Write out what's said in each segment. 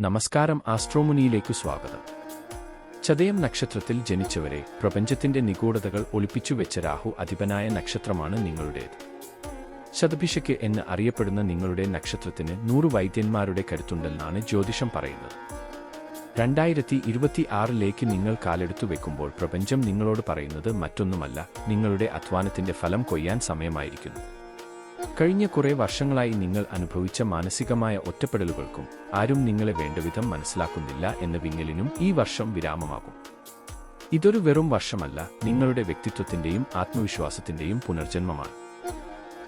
നമസ്കാരം ആസ്ട്രോമുനിയിലേക്ക് സ്വാഗതം. ചതയം നക്ഷത്രത്തിൽ ജനിച്ചവരെ പ്രപഞ്ചത്തിന്റെ നിഗൂഢതകൾ ഒളിപ്പിച്ചുവെച്ച രാഹു അധിപനായ നക്ഷത്രമാണ് നിങ്ങളുടേത്. ശതഭിഷയ്ക്ക് എന്ന് അറിയപ്പെടുന്ന നിങ്ങളുടെ നക്ഷത്രത്തിന് നൂറ് വൈദ്യന്മാരുടെ കരുത്തുണ്ടെന്നാണ് ജ്യോതിഷം പറയുന്നത്. രണ്ടായിരത്തി ഇരുപത്തി ആറിലേക്ക് നിങ്ങൾ കാലെടുത്തു വെക്കുമ്പോൾ പ്രപഞ്ചം നിങ്ങളോട് പറയുന്നത് മറ്റൊന്നുമല്ല നിങ്ങളുടെ അധ്വാനത്തിന്റെ ഫലം കൊയ്യാൻ സമയമായിരിക്കുന്നു. കഴിഞ്ഞ കുറേ വർഷങ്ങളായി നിങ്ങൾ അനുഭവിച്ച മാനസികമായ ഒറ്റപ്പെടലുകൾക്കും ആരും നിങ്ങളെ വേണ്ടവിധം മനസ്സിലാക്കുന്നില്ല എന്ന വിങ്ങലിനും ഈ വർഷം വിരാമമാകും. ഇതൊരു വെറും വർഷമല്ല നിങ്ങളുടെ വ്യക്തിത്വത്തിന്റെയും ആത്മവിശ്വാസത്തിന്റെയും പുനർജന്മമാണ്.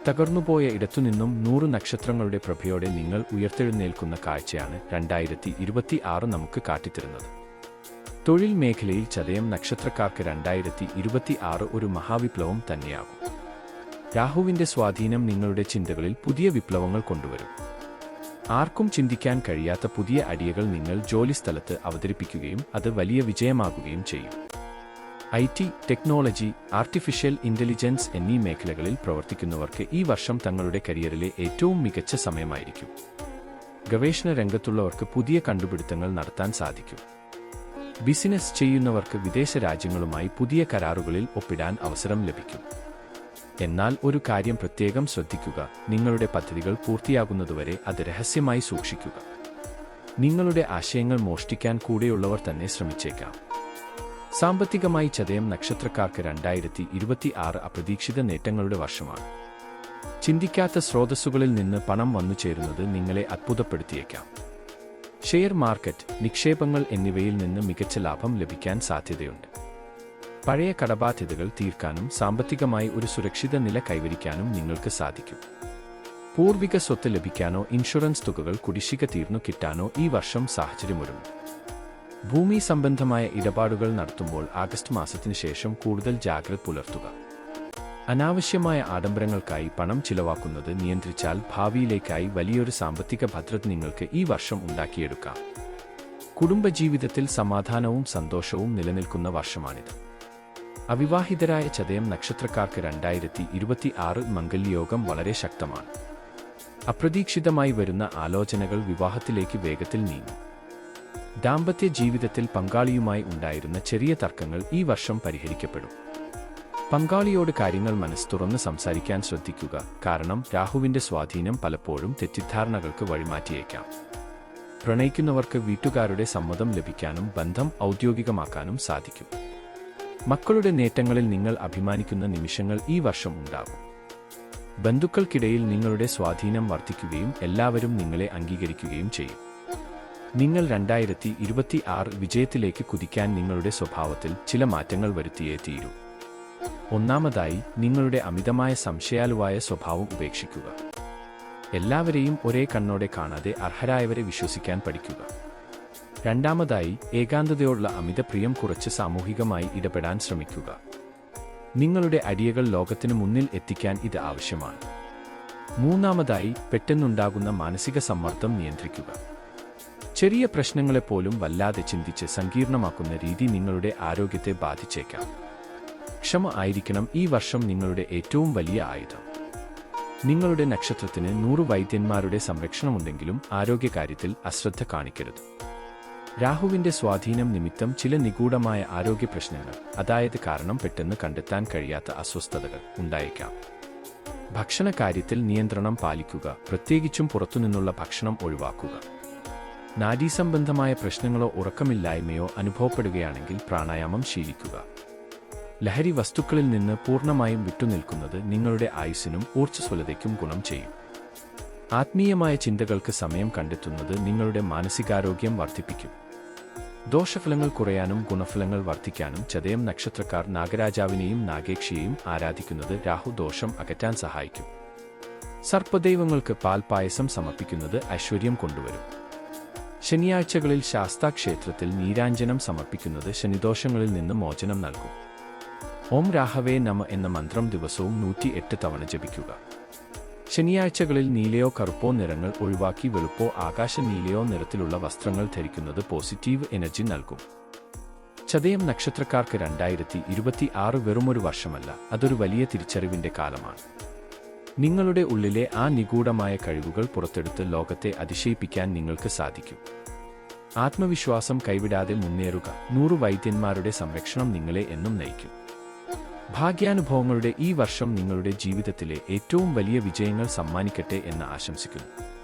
തകർന്നുപോയ ഇടത്തുനിന്നും നൂറ് നക്ഷത്രങ്ങളുടെ പ്രഭയോടെ നിങ്ങൾ ഉയർത്തെഴുന്നേൽക്കുന്ന കാഴ്ചയാണ് രണ്ടായിരത്തി ഇരുപത്തി ആറ് നമുക്ക് കാട്ടിത്തരുന്നത്. തൊഴിൽ മേഖലയിൽ ചതയം നക്ഷത്രക്കാർക്ക് രണ്ടായിരത്തി ഇരുപത്തി ആറ് ഒരു മഹാവിപ്ലവം തന്നെയാകും. രാഹുവിന്റെ സ്വാധീനം നിങ്ങളുടെ ചിന്തകളിൽ പുതിയ വിപ്ലവങ്ങൾ കൊണ്ടുവരും. ആർക്കും ചിന്തിക്കാൻ കഴിയാത്ത പുതിയ ഐഡിയകൾ നിങ്ങൾ ജോലിസ്ഥലത്ത് അവതരിപ്പിക്കുകയും അത് വലിയ വിജയമാകുകയും ചെയ്യും. I T technology artificial intelligence എന്നീ മേഖലകളിൽ പ്രവർത്തിക്കുന്നവർക്ക് ഈ വർഷം തങ്ങളുടെ കരിയറിലെ ഏറ്റവും മികച്ച സമയമായിരിക്കും. ഗവേഷണ രംഗത്തുള്ളവർക്ക് പുതിയ കണ്ടുപിടുത്തങ്ങൾ നടത്താൻ സാധിക്കും. ബിസിനസ് ചെയ്യുന്നവർക്ക് വിദേശ രാജ്യങ്ങളുമായി പുതിയ കരാറുകളിൽ ഒപ്പിടാൻ അവസരം ലഭിക്കും. എന്നാൽ ഒരു കാര്യം പ്രത്യേകം ശ്രദ്ധിക്കുക. നിങ്ങളുടെ പദ്ധതികൾ പൂർത്തിയാകുന്നതുവരെ അത് രഹസ്യമായി സൂക്ഷിക്കുക. നിങ്ങളുടെ ആശയങ്ങൾ മോഷ്ടിക്കാൻ കൂടെയുള്ളവർ തന്നെ ശ്രമിച്ചേക്കാം. സാമ്പത്തികമായി ചതയം നക്ഷത്രക്കാർക്ക് രണ്ടായിരത്തി ഇരുപത്തി ആറ് അപ്രതീക്ഷിത നേട്ടങ്ങളുടെ വർഷമാണ്. ചിന്തിക്കാത്ത സ്രോതസ്സുകളിൽ നിന്ന് പണം വന്നു ചേരുന്നത് നിങ്ങളെ അത്ഭുതപ്പെടുത്തിയേക്കാം. ഷെയർ മാർക്കറ്റ് നിക്ഷേപങ്ങൾ എന്നിവയിൽ നിന്ന് മികച്ച ലാഭം ലഭിക്കാൻ സാധ്യതയുണ്ട്. പഴയ കടബാധ്യതകൾ തീർക്കാനും സാമ്പത്തികമായി ഒരു സുരക്ഷിത നില കൈവരിക്കാനും നിങ്ങൾക്ക് സാധിക്കും. പൂർവിക സ്വത്ത് ലഭിക്കാനോ ഇൻഷുറൻസ് തുകകൾ കുടിശ്ശിക തീർന്നു കിട്ടാനോ ഈ വർഷം സാഹചര്യമൊരുങ്ങും. ഭൂമി സംബന്ധമായ ഇടപാടുകൾ നടത്തുമ്പോൾ ആഗസ്റ്റ് മാസത്തിനു ശേഷം കൂടുതൽ ജാഗ്രത പുലർത്തുക. അനാവശ്യമായ ആഡംബരങ്ങൾക്കായി പണം ചിലവാക്കുന്നത് നിയന്ത്രിച്ചാൽ ഭാവിയിലേക്കായി വലിയൊരു സാമ്പത്തിക ഭദ്രത നിങ്ങൾക്ക് ഈ വർഷം ഉണ്ടാക്കിയെടുക്കാം. കുടുംബജീവിതത്തിൽ സമാധാനവും സന്തോഷവും നിലനിൽക്കുന്ന വർഷമാണിത്. അവിവാഹിതരായ ചതയം നക്ഷത്രക്കാർക്ക് രണ്ടായിരത്തി ഇരുപത്തി ആറ് മംഗല്യയോഗം വളരെ ശക്തമാണ്. അപ്രതീക്ഷിതമായി വരുന്ന ആലോചനകൾ വിവാഹത്തിലേക്ക് വേഗത്തിൽ നീങ്ങും. ദാമ്പത്യ ജീവിതത്തിൽ പങ്കാളിയുമായി ഉണ്ടായിരുന്ന ചെറിയ തർക്കങ്ങൾ ഈ വർഷം പരിഹരിക്കപ്പെടും. പങ്കാളിയോട് കാര്യങ്ങൾ മനസ്സ് തുറന്ന് സംസാരിക്കാൻ ശ്രദ്ധിക്കുക. കാരണം രാഹുവിന്റെ സ്വാധീനം പലപ്പോഴും തെറ്റിദ്ധാരണകൾക്ക് വഴിമാറ്റിയേക്കാം. പ്രണയിക്കുന്നവർക്ക് വീട്ടുകാരുടെ സമ്മതം ലഭിക്കാനും ബന്ധം ഔദ്യോഗികമാക്കാനും സാധിക്കും. മക്കളുടെ നേട്ടങ്ങളിൽ നിങ്ങൾ അഭിമാനിക്കുന്ന നിമിഷങ്ങൾ ഈ വർഷം ഉണ്ടാകും. ബന്ധുക്കൾക്കിടയിൽ നിങ്ങളുടെ സ്വാധീനം വർദ്ധിക്കുകയും എല്ലാവരും നിങ്ങളെ അംഗീകരിക്കുകയും ചെയ്യും. നിങ്ങൾ രണ്ടായിരത്തി ഇരുപത്തി ആറ് വിജയത്തിലേക്ക് കുതിക്കാൻ നിങ്ങളുടെ സ്വഭാവത്തിൽ ചില മാറ്റങ്ങൾ വരുത്തിയേ തീരൂ. ഒന്നാമതായി നിങ്ങളുടെ അമിതമായ സംശയാലുവായ സ്വഭാവം ഉപേക്ഷിക്കുക. എല്ലാവരെയും ഒരേ കണ്ണോടെ കാണാതെ അർഹരായവരെ വിശ്വസിക്കാൻ പഠിക്കുക. രണ്ടാമതായി ഏകാന്തതയോടുള്ള അമിത പ്രിയം കുറച്ച് സാമൂഹികമായി ഇടപെടാൻ ശ്രമിക്കുക. നിങ്ങളുടെ അടിയകൾ ലോകത്തിനു മുന്നിൽ എത്തിക്കാൻ ഇത് ആവശ്യമാണ്. മൂന്നാമതായി പെട്ടെന്നുണ്ടാകുന്ന മാനസിക സമ്മർദ്ദം നിയന്ത്രിക്കുക. ചെറിയ പ്രശ്നങ്ങളെപ്പോലും വല്ലാതെ ചിന്തിച്ച് സങ്കീർണമാക്കുന്ന രീതി നിങ്ങളുടെ ആരോഗ്യത്തെ ബാധിച്ചേക്കാം. ക്ഷമ ആയിരിക്കണം ഈ വർഷം നിങ്ങളുടെ ഏറ്റവും വലിയ ആയുധം. നിങ്ങളുടെ നക്ഷത്രത്തിന് നൂറ് വൈദ്യന്മാരുടെ സംരക്ഷണമുണ്ടെങ്കിലും ആരോഗ്യകാര്യത്തിൽ അശ്രദ്ധ കാണിക്കരുത്. രാഹുവിന്റെ സ്വാധീനം നിമിത്തം ചില നിഗൂഢമായ ആരോഗ്യ പ്രശ്നങ്ങൾ അതായത് കാരണം പെട്ടെന്ന് കണ്ടെത്താൻ കഴിയാത്ത അസ്വസ്ഥതകൾ ഉണ്ടായേക്കാം. ഭക്ഷണകാര്യത്തിൽ നിയന്ത്രണം പാലിക്കുക പ്രത്യേകിച്ചും പുറത്തുനിന്നുള്ള ഭക്ഷണം ഒഴിവാക്കുക. നാഡീസംബന്ധമായ പ്രശ്നങ്ങളോ ഉറക്കമില്ലായ്മയോ അനുഭവപ്പെടുകയാണെങ്കിൽ പ്രാണായാമം ശീലിക്കുക. ലഹരി വസ്തുക്കളിൽ നിന്ന് പൂർണമായും വിട്ടുനിൽക്കുന്നത് നിങ്ങളുടെ ആയുസിനും ഊർജസ്വലതയ്ക്കും ഗുണം ചെയ്യും. ആത്മീയമായ ചിന്തകൾക്ക് സമയം കണ്ടെത്തുന്നത് നിങ്ങളുടെ മാനസികാരോഗ്യം വർദ്ധിപ്പിക്കും. ദോഷഫലങ്ങൾ കുറയാനും ഗുണഫലങ്ങൾ വർദ്ധിക്കാനും ചതയം നക്ഷത്രക്കാർ നാഗരാജാവിനെയും നാഗേക്ഷിയെയും ആരാധിക്കുന്നത് രാഹു ദോഷം അകറ്റാൻ സഹായിക്കും. സർപ്പദൈവങ്ങൾക്ക് പാൽപായസം സമർപ്പിക്കുന്നത് ഐശ്വര്യം കൊണ്ടുവരും. ശനിയാഴ്ചകളിൽ ശാസ്താ ക്ഷേത്രത്തിൽ നീരാഞ്ജനം സമർപ്പിക്കുന്നത് ശനിദോഷങ്ങളിൽ നിന്ന് മോചനം നൽകും. ഓം രാഹവേ നമ എന്ന മന്ത്രം ദിവസവും നൂറ്റി എട്ട് തവണ ജപിക്കുക. ശനിയാഴ്ചകളിൽ നീലയോ കറുപ്പോ നിറങ്ങൾ ഒഴിവാക്കി വെളുപ്പോ ആകാശ നീലയോ നിറത്തിലുള്ള വസ്ത്രങ്ങൾ ധരിക്കുന്നത് പോസിറ്റീവ് എനർജി നൽകും. ചതയം നക്ഷത്രക്കാർക്ക് രണ്ടായിരത്തി ഇരുപത്തി ആറ് വെറുമൊരു വർഷമല്ല അതൊരു വലിയ തിരിച്ചറിവിന്റെ കാലമാണ്. നിങ്ങളുടെ ഉള്ളിലെ ആ നിഗൂഢമായ കഴിവുകൾ പുറത്തെടുത്ത് ലോകത്തെ അതിശയിപ്പിക്കാൻ നിങ്ങൾക്ക് സാധിക്കും. ആത്മവിശ്വാസം കൈവിടാതെ മുന്നേറുക നൂറു വൈദ്യന്മാരുടെ സംരക്ഷണം നിങ്ങളെ എന്നും നയിക്കും. ഭാഗ്യാനുഭവങ്ങളുടെ ഈ വർഷം നിങ്ങളുടെ ജീവിതത്തിലെ ഏറ്റവും വലിയ വിജയങ്ങൾ സമ്മാനിക്കട്ടെ എന്ന് ആശംസിക്കുന്നു.